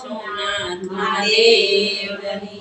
સોમનાથ મહાદેવની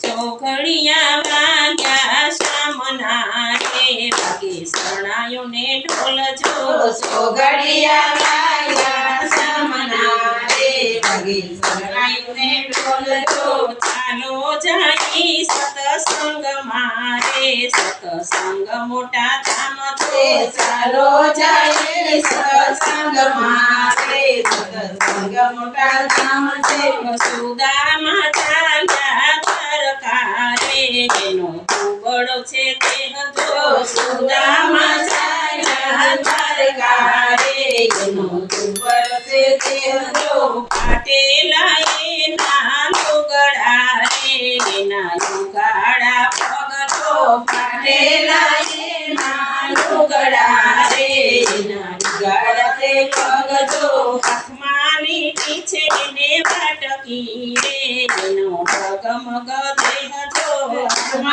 ચોઘડિયા વાગ્યા શામના રે વાગે શરણાયો ને ઢોલ જો ચોકડિયા વાગ્યા સામના રે, વાગે શરણાઈઓને ઢોલ જો. ચાલો જાઈ સતસંગ મારે, સતસંગ મોટા ધામ છે, ચાલો જાય સત્સંગમાં રે સત્સંગ મોટા ધામ છે સુદામા ચાલ્યા સરકારે એનો કુબડો છે તે જો સુદામા ચાલ્યા દ્વારકારે એનો દુર્બળ છે તે હજો પાટેલા એના લુગડા રે એના લુગાડા પગતો પાટેલા એના લુગડા રે એના લુગડા તે પગજો હાથમાં લીધી છે એને વાટકી રે એનો ડગમગ દેહ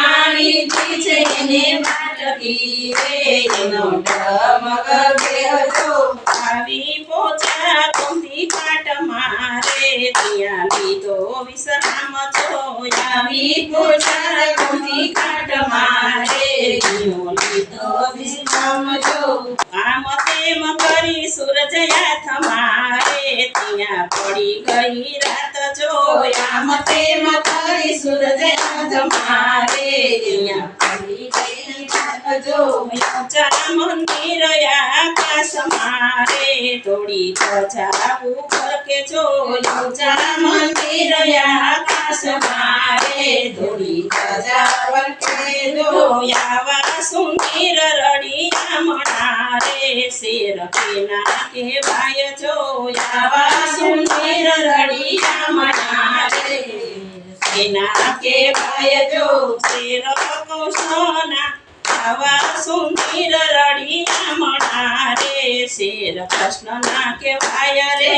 જો મારી છે એને માટકી એનો ડમગ બેહજો આવી પોચા કુંતી કાટ મારે, ત્યાં લીધો વિશ્રામ જો આવી પોચાર કુંતી કાટ મારે જીવો લીધો વિશ્રામ જો આમ તેમ કરી સૂરજયા થમારે ત્યાં પડી ગઈ રાત જો આમ તેમ કરી સૂરજ હાથ મારે અહીંયા પડી મારે થોડી ધજા ઉપર કે જો ઊંચા મંદિર મારે ધોળી ધજા વરકે જો આવા સુંદર રડિયા મણારે શેર કેના કહેવાય જો આવા સુંદર રડિયા મનારે એના કેવાય જો શેર કૃષ્ણના આવા સુંદર રડિયા મનારે શેર કૃષ્ણના કહેવાય રે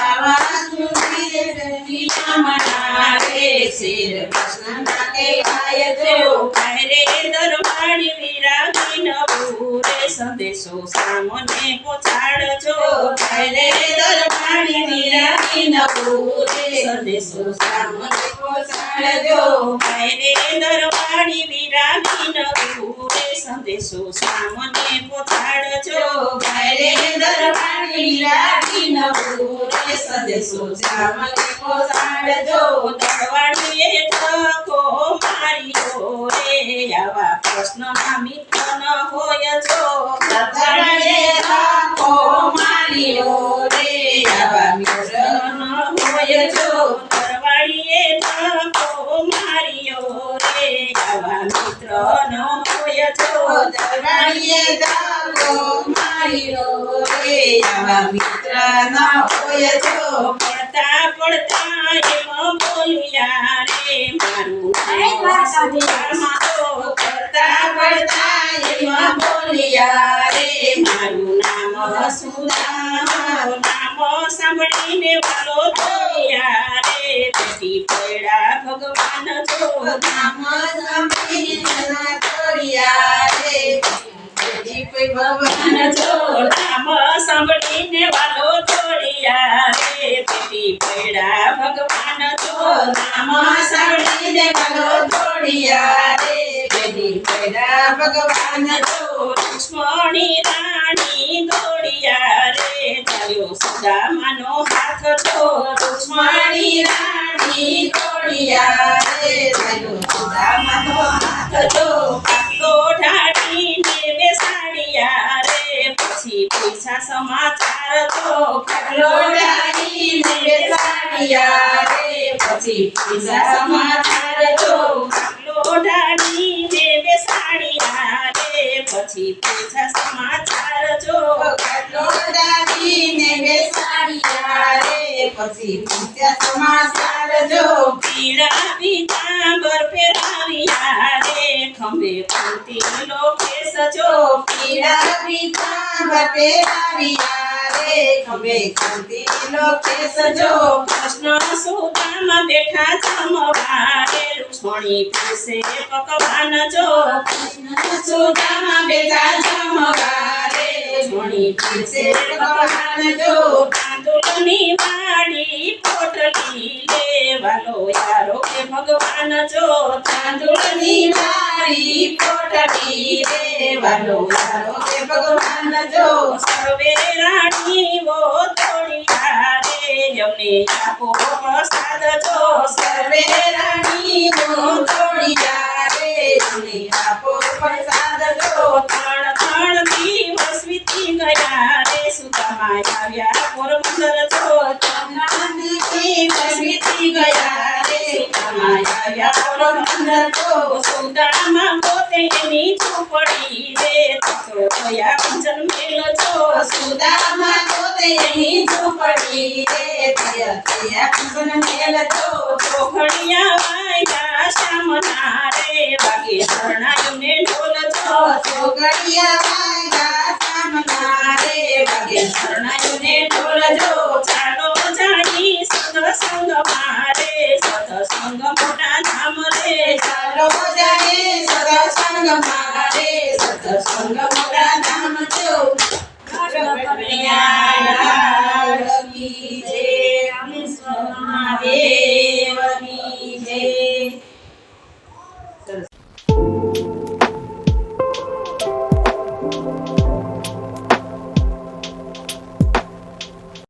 આવા સુંદર રડિયા મનારે શેર કૃષ્ણના કેવાય જો રે દરબાર સંદેશો સામને પહોંચાડજો. ભલે દરબારી વિરાગી નબૂરે સંદેશો સામને પહોંચાડજો. રે દરબારી વિરાગી નબુરે સંદેશો સામને પહોંચાડજો. ભલે દરબારી વિરાગી નબૂરે સંદેશો સામને પહોંચાડજો દરવાડીએ ઠકો માર્યો રે આવા પ્રશ્નના મિત્ર ન હોય જો દરબારે રાખો માર્યો રે આવા મિત્ર ન હોય જો દરવાડીએ માર્યો રે. આવા મિત્ર ન હોય જો દરબારીએ રાખો માર્યો રે. આવા મિત્ર ન હોય જો પડતા પડતા એમ બોલ્યા રે. મારું તો પડતા પડતા એમાં બોલ્યા રે. મારું નામ સુદામા. નામ સાંભળીને વાલો દોડ્યા રે પેટી પડ્યા ભગવાન જો નામ સાંભળીને દોડ્યા રે તેથી ભગવાન જો નામ સાંભળીને વાલો દોડ્યા રે પેટી પડ્યા ભગવાન જો નામ સાંભળીને ભલો દોડ્યા રે તેથી ભગવાન જો લક્ષ્મણી રાણી દોડિયા રે ચાલ્યો સુદામાનો હાથ તો લક્ષ્મણી રાણી દોડિયા રે ચાલ્યો સદા માનો હાથ તો ઢાળીને પછી પૈસા સમાચાર તો લોડાડીને બેસાડ્યા રે પછી પૈસા સમાચાર જો કાગલો ઢાળીને બેસાડ્યા રે પછી પૈસા સમાચાર જો લોડાડીને બેસાડ્યા રે પછી પૈસા સમાચાર જો. પીડા પીતાંબર પહેરાવ્યા રે ખંભે કુંતી લોકેશ જો. પીડા પીતા બટેરાવ્યા રે ખંભે કંતી લોકેશ જો. કૃષ્ણ સુતામાં બેઠા જમવા રે રૂક્ષ્મણી પૂછે પકવાન જો. સુદામા બેટા જમવા રે રૂક્ષ્મણી પીરસે પૂછે ભગવાન જો. ટાંગ વાણી પોટલી લેવાનો યારો કે ભગવાન જો ચાંદુરની વાણી પોટલી લેવાનો યારો કે ભગવાન જો સર્વે રાણીઓ તોડિયા રે, અમને આપો પ્રસાદ જો સર્વે રાણીઓ તોડિયા રે, અમને આપો પ્રસાદ જો. ત્રણ ત્રણ દિવસ વીતી ગયા સુતામાં આવ્યા નંદીથી વસવીતી ગયા રે માયા પોરબંદર તો સુદામાં પોતે એની ઝૂંપડી રે તો ગયા મેલ જો સુદામાં તો તેની ઝૂંપડી રે તયા કુંભન મેલ છો ચોખડિયા વાયા શ્યામના રે વાગે શરણાયુને ઢોલ છો ચોગડિયા ચાલો જાણે સત્સંગ મારે સત્સંગ મોટા